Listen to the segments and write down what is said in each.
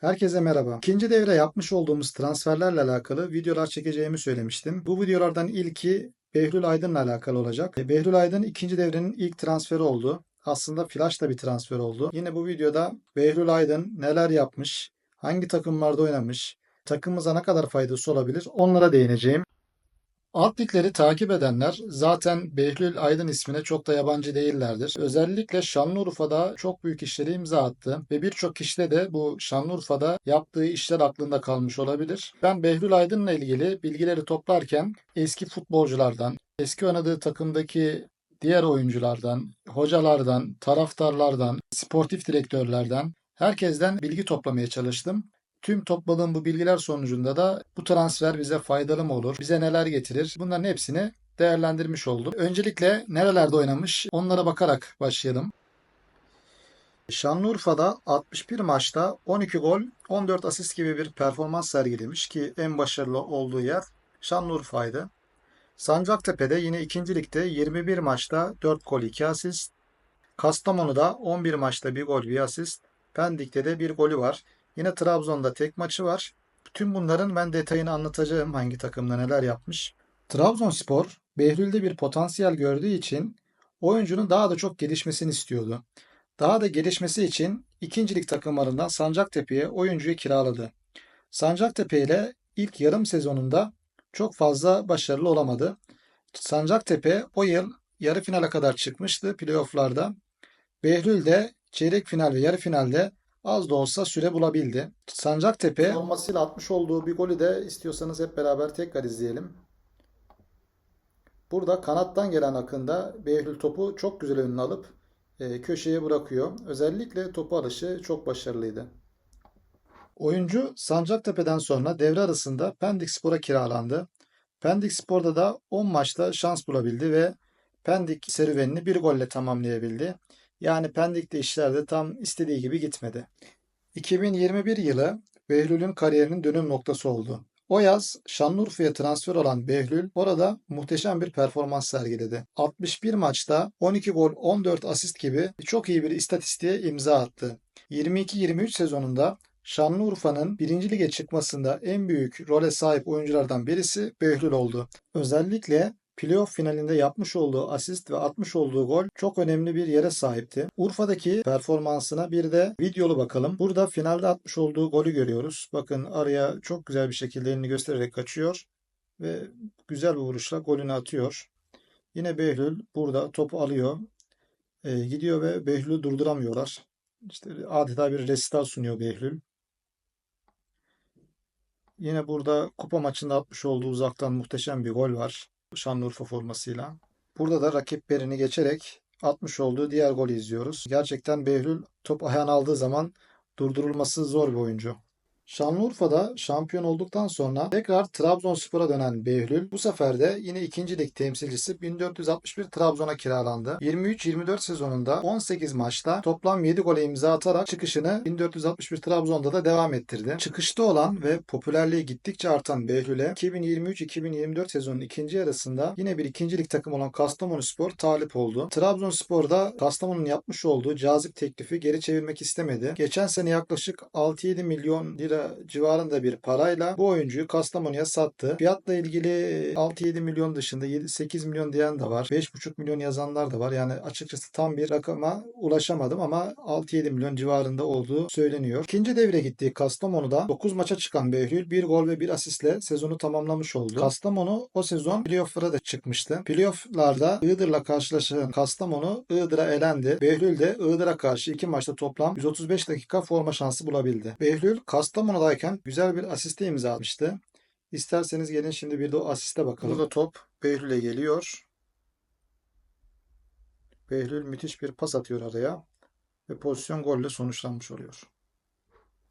Herkese merhaba. İkinci devre yapmış olduğumuz transferlerle alakalı videolar çekeceğimi söylemiştim. Bu videolardan ilki Behlül Aydın'la alakalı olacak. E, Behlül Aydın ikinci devrenin ilk transferi oldu. Aslında flash da bir transfer oldu. Yine bu videoda Behlül Aydın neler yapmış, hangi takımlarda oynamış, takımımıza ne kadar faydası olabilir onlara değineceğim. Alt ligleri takip edenler zaten Behlül Aydın ismine çok da yabancı değillerdir. Özellikle Şanlıurfa'da çok büyük işleri imza attı ve birçok kişide de bu Şanlıurfa'da yaptığı işler aklında kalmış olabilir. Ben Behlül Aydın'la ilgili bilgileri toplarken eski futbolculardan, eski oynadığı takımdaki diğer oyunculardan, hocalardan, taraftarlardan, sportif direktörlerden herkesten bilgi toplamaya çalıştım. Tüm topladığım bu bilgiler sonucunda da bu transfer bize faydalı mı olur? Bize neler getirir? Bunların hepsini değerlendirmiş oldum. Öncelikle nerelerde oynamış? Onlara bakarak başlayalım. Şanlıurfa'da 61 maçta 12 gol, 14 asist gibi bir performans sergilemiş ki en başarılı olduğu yer Şanlıurfa'ydı. Sancaktepe'de yine 2. ligde 21 maçta 4 gol 2 asist. Kastamonu'da 11 maçta 1 gol 1 asist. Pendik'te de 1 golü var. Yine Trabzon'da tek maçı var. Tüm bunların ben detayını anlatacağım hangi takımda neler yapmış. Trabzonspor Behlül'de bir potansiyel gördüğü için oyuncunun daha da çok gelişmesini istiyordu. Daha da gelişmesi için ikincilik takımlarından Sancaktepe'ye oyuncuyu kiraladı. Sancaktepe ile ilk yarım sezonunda çok fazla başarılı olamadı. Sancaktepe o yıl yarı finale kadar çıkmıştı playofflarda. Behlül de çeyrek final ve yarı finalde az da olsa süre bulabildi. Sancaktepe olmasıyla atmış olduğu bir golü de istiyorsanız hep beraber tekrar izleyelim. Burada kanattan gelen akında Behlül topu çok güzel önüne alıp e, köşeye bırakıyor. Özellikle topu alışı çok başarılıydı. Oyuncu Sancaktepe'den sonra devre arasında Pendik Spor'a kiralandı. Pendik Spor'da da 10 maçta şans bulabildi ve Pendik serüvenini bir golle tamamlayabildi. Yani Pendik'te işler de tam istediği gibi gitmedi. 2021 yılı Behlül'ün kariyerinin dönüm noktası oldu. O yaz Şanlıurfa'ya transfer olan Behlül orada muhteşem bir performans sergiledi. 61 maçta 12 gol 14 asist gibi çok iyi bir istatistiğe imza attı. 22-23 sezonunda Şanlıurfa'nın 1. lige çıkmasında en büyük role sahip oyunculardan birisi Behlül oldu. Özellikle playoff finalinde yapmış olduğu asist ve atmış olduğu gol çok önemli bir yere sahipti. Urfa'daki performansına bir de videolu bakalım. Burada finalde atmış olduğu golü görüyoruz. Bakın araya çok güzel bir şekilde elini göstererek kaçıyor ve güzel bir vuruşla golünü atıyor. Yine Behlül burada topu alıyor. E, gidiyor ve Behlül'ü durduramıyorlar. İşte adeta bir resital sunuyor Behlül. Yine burada kupa maçında atmış olduğu uzaktan muhteşem bir gol var. Şanlıurfa formasıyla. Burada da rakip Berin'i geçerek atmış olduğu diğer golü izliyoruz. Gerçekten Behlül top ayağına aldığı zaman durdurulması zor bir oyuncu. Şanlıurfa'da şampiyon olduktan sonra tekrar Trabzonspor'a dönen Behlül bu sefer de yine ikinci lig temsilcisi 1461 Trabzon'a kiralandı. 23-24 sezonunda 18 maçta toplam 7 gole imza atarak çıkışını 1461 Trabzon'da da devam ettirdi. Çıkışta olan ve popülerliği gittikçe artan Behlül'e 2023-2024 sezonun ikinci yarısında yine bir ikinci lig takımı olan Kastamonuspor talip oldu. Trabzonspor'da Kastamonu'nun yapmış olduğu cazip teklifi geri çevirmek istemedi. Geçen sene yaklaşık 6-7 milyon lira civarında bir parayla bu oyuncuyu Kastamonu'ya sattı. Fiyatla ilgili 6-7 milyon dışında 7-8 milyon diyen de var. 5,5 milyon yazanlar da var. Yani açıkçası tam bir rakama ulaşamadım ama 6-7 milyon civarında olduğu söyleniyor. İkinci devre gittiği Kastamonu'da 9 maça çıkan Behlül 1 gol ve 1 asistle sezonu tamamlamış oldu. Kastamonu o sezon playoff'lara da çıkmıştı. Playoff'larda Iğdır'la karşılaşan Kastamonu Iğdır'a elendi. Behlül de Iğdır'a karşı 2 maçta toplam 135 dakika forma şansı bulabildi. Behlül Kastamonu Kastamonu'dayken güzel bir asiste imza atmıştı. İsterseniz gelin şimdi bir de o asiste bakalım. Burada top Behlül'e geliyor. Behlül müthiş bir pas atıyor araya ve pozisyon golle sonuçlanmış oluyor.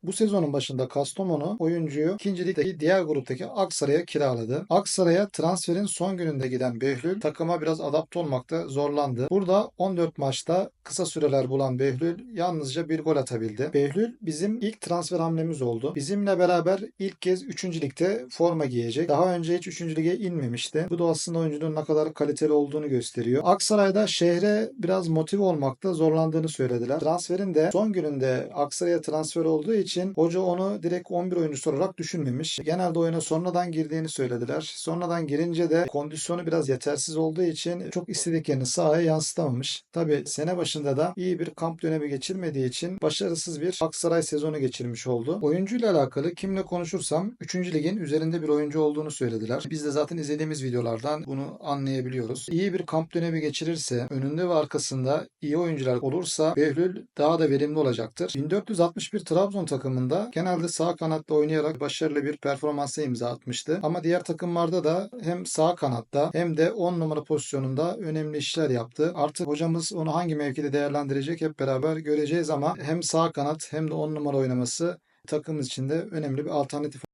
Bu sezonun başında Kastamonu oyuncuyu ikinci ligdeki diğer gruptaki Aksaray'a kiraladı. Aksaray'a transferin son gününde giden Behlül takıma biraz adapte olmakta zorlandı. Burada 14 maçta kısa süreler bulan Behlül yalnızca bir gol atabildi. Behlül bizim ilk transfer hamlemiz oldu. Bizimle beraber ilk kez 3. ligde forma giyecek. Daha önce hiç 3. lige inmemişti. Bu da aslında oyuncunun ne kadar kaliteli olduğunu gösteriyor. Aksaray'da şehre biraz motive olmakta zorlandığını söylediler. Transferin de son gününde Aksaray'a transfer olduğu için için hoca onu direkt 11 oyuncusu olarak düşünmemiş. Genelde oyuna sonradan girdiğini söylediler. Sonradan girince de kondisyonu biraz yetersiz olduğu için çok istediklerini sahaya yansıtamamış. Tabi sene başında da iyi bir kamp dönemi geçirmediği için başarısız bir Aksaray sezonu geçirmiş oldu. Oyuncuyla alakalı kimle konuşursam 3. ligin üzerinde bir oyuncu olduğunu söylediler. Biz de zaten izlediğimiz videolardan bunu anlayabiliyoruz. İyi bir kamp dönemi geçirirse, önünde ve arkasında iyi oyuncular olursa Behlül daha da verimli olacaktır. 1461 Trabzon takımında genelde sağ kanatta oynayarak başarılı bir performansa imza atmıştı. Ama diğer takımlarda da hem sağ kanatta hem de 10 numara pozisyonunda önemli işler yaptı. Artık hocamız onu hangi mevkide değerlendirecek hep beraber göreceğiz ama hem sağ kanat hem de 10 numara oynaması takımımız için de önemli bir alternatif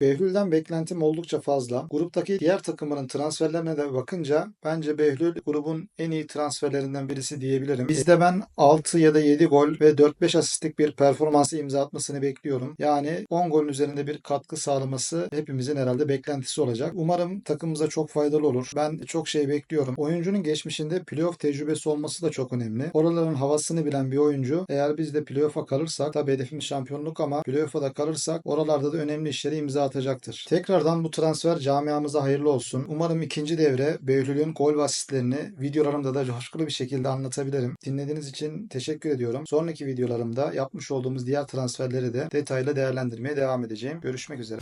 Behlül'den beklentim oldukça fazla. Gruptaki diğer takımların transferlerine de bakınca bence Behlül grubun en iyi transferlerinden birisi diyebilirim. Bizde ben 6 ya da 7 gol ve 4-5 asistlik bir performansı imza atmasını bekliyorum. Yani 10 golün üzerinde bir katkı sağlaması hepimizin herhalde beklentisi olacak. Umarım takımımıza çok faydalı olur. Ben çok şey bekliyorum. Oyuncunun geçmişinde playoff tecrübesi olması da çok önemli. Oraların havasını bilen bir oyuncu eğer biz de playoff'a kalırsak tabii hedefimiz şampiyonluk ama playoff'a da kalırsak oralarda da önemli işleri imza atacaktır. Tekrardan bu transfer camiamıza hayırlı olsun. Umarım ikinci devre Behlül'ün gol ve asistlerini videolarımda da coşkulu bir şekilde anlatabilirim. Dinlediğiniz için teşekkür ediyorum. Sonraki videolarımda yapmış olduğumuz diğer transferleri de detaylı değerlendirmeye devam edeceğim. Görüşmek üzere.